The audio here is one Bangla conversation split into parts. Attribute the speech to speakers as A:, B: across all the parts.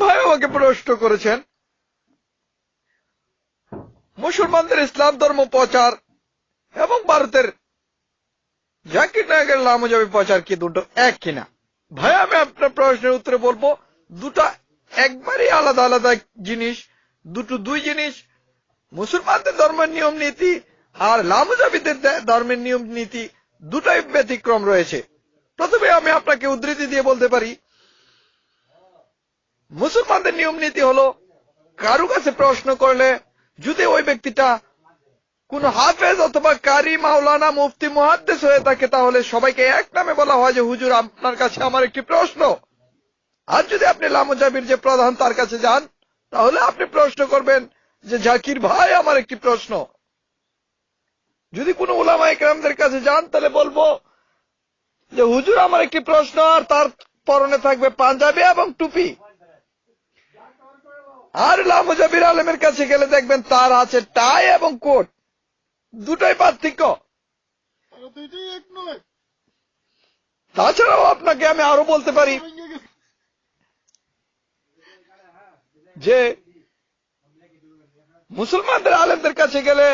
A: ভাই আমাকে প্রশ্ন করেছেন, মুসলমানদের ইসলাম ধর্ম প্রচার এবং ভারতের জাকির নায়কের লামজাবি প্রচার কি দুটো এক কিনা? ভাই, আমি আপনার প্রশ্নের উত্তরে বলব, দুটা একবারই আলাদা আলাদা জিনিস, দুটো দুই জিনিস, মুসলমানদের ধর্মের নিয়ম নীতি আর লামজাবিদের ধর্মের নিয়ম নীতি দুটাই ব্যতিক্রম রয়েছে। প্রথমে আমি আপনাকে উদ্ধৃতি দিয়ে বলতে পারি মুসলমানদের নিয়ম নীতি হলো, কারু কাছে প্রশ্ন করলে যদি ওই ব্যক্তিটা কোন হাফেজ অথবা কারি মাওলানা, মুফতি, মুহাদ্দেস হয়ে থাকে, তাহলে সবাইকে এক নামে বলা হয় যে, হুজুর, আপনার কাছে আমার একটি প্রশ্ন। আর যদি আপনি লামজাবির যে প্রধান, তার কাছে যান, তাহলে আপনি প্রশ্ন করবেন যে, জাকির ভাই, আমার একটি প্রশ্ন। যদি কোনো উলামা একরামদের কাছে যান, তাহলে বলব যে, হুজুর, আমার একটি প্রশ্ন। আর তার পরনে থাকবে পাঞ্জাবি এবং টুপি। আর লামজাবির আলমের কাছে গেলে দেখবেন তার আছে টাই এবং কোট। দুটাই পার্থক্য। তাছাড়াও আপনাকে আমি আরও বলতে পারি যে, মুসলমানদের আলেমদের কাছে গেলে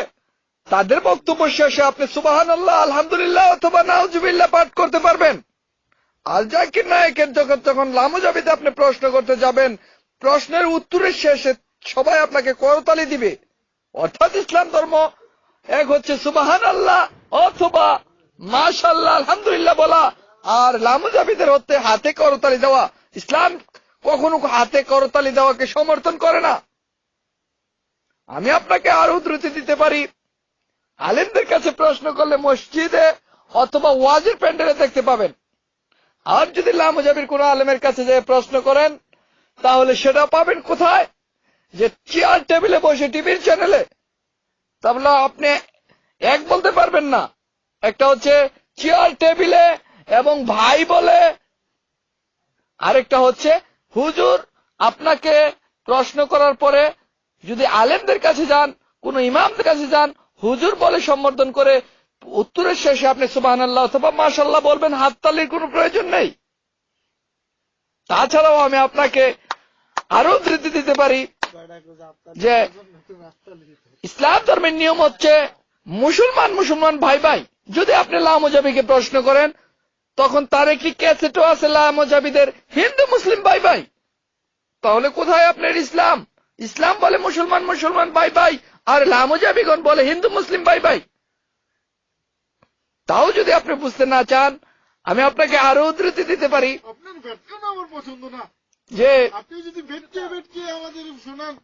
A: তাদের বক্তব্য শেষে আপনি সুবাহান আল্লাহ আলহামদুলিল্লাহ অথবা নাউজুবিল্লাহ পাঠ করতে পারবেন। আল জাকির নায়কের যখন যখন লামুজাবিতে আপনি প্রশ্ন করতে যাবেন প্রশ্নের উত্তরের শেষে সবাই আপনাকে করতালি দিবে। অর্থাৎ ইসলাম ধর্ম এক হচ্ছে সুবাহান আল্লাহ অথবা মাশাল্লাহ আলহামদুলিল্লাহ বলা। আর লামুজাবিদের হচ্ছে হাতে করতালি দেওয়া। ইসলাম কখনো হাতে করতালি দেওয়াকে সমর্থন করে না। আমি আপনাকে আরও উদ্ধৃতি দিতে পারি। আলেমদের কাছে প্রশ্ন করলে মসজিদে অথবা ওয়াজের প্যান্ডেলে দেখতে পাবেন। আর যদি লামজাবির কোন আলেমের কাছে যে প্রশ্ন করেন তাহলে সেটা পাবেন কোথায়? যে চেয়ার টেবিলে বসে টিভির চ্যানেলে তাহলে আপনি এক বলতে পারবেন না। একটা হচ্ছে চেয়ার টেবিলে এবং ভাই বলে। আরেকটা হচ্ছে, হুজুর, আপনাকে প্রশ্ন করার পরে যদি আলেমদের কাছে যান, কোন ইমামদের কাছে যান, হুজুর বলে সম্বোধন করে উত্তরের শেষে আপনি সুবাহ আল্লাহ অথবা মাসাল্লাহ বলবেন, হাততালির কোনো প্রয়োজন নেই। তাছাড়াও আমি আপনাকে আরও উদ্ধৃতি দিতে পারি। যে ইসলাম ধর্মের নিয়ম হচ্ছে মুসলমান মুসলমান ভাই ভাই। যদি আপনি লামজাবিকে প্রশ্ন করেন, তখন তার একটি ক্যাসেটও আছে লামজাবিদের হিন্দু মুসলিম ভাই ভাই। তাহলে কোথায় আপনার ইসলাম? ইসলাম বলে মুসলমান মুসলমান ভাই ভাই, আর লামজাবিগণ বলে হিন্দু মুসলিম ভাই ভাই। তাও যদি আপনি বুঝতে না চান, আমি আপনাকে আরও উদ্ধৃতি দিতে পারি।
B: আমার পছন্দ না।
A: যে
B: আপনি যদি ভেটকে ভেটকে আমাদের শোনান।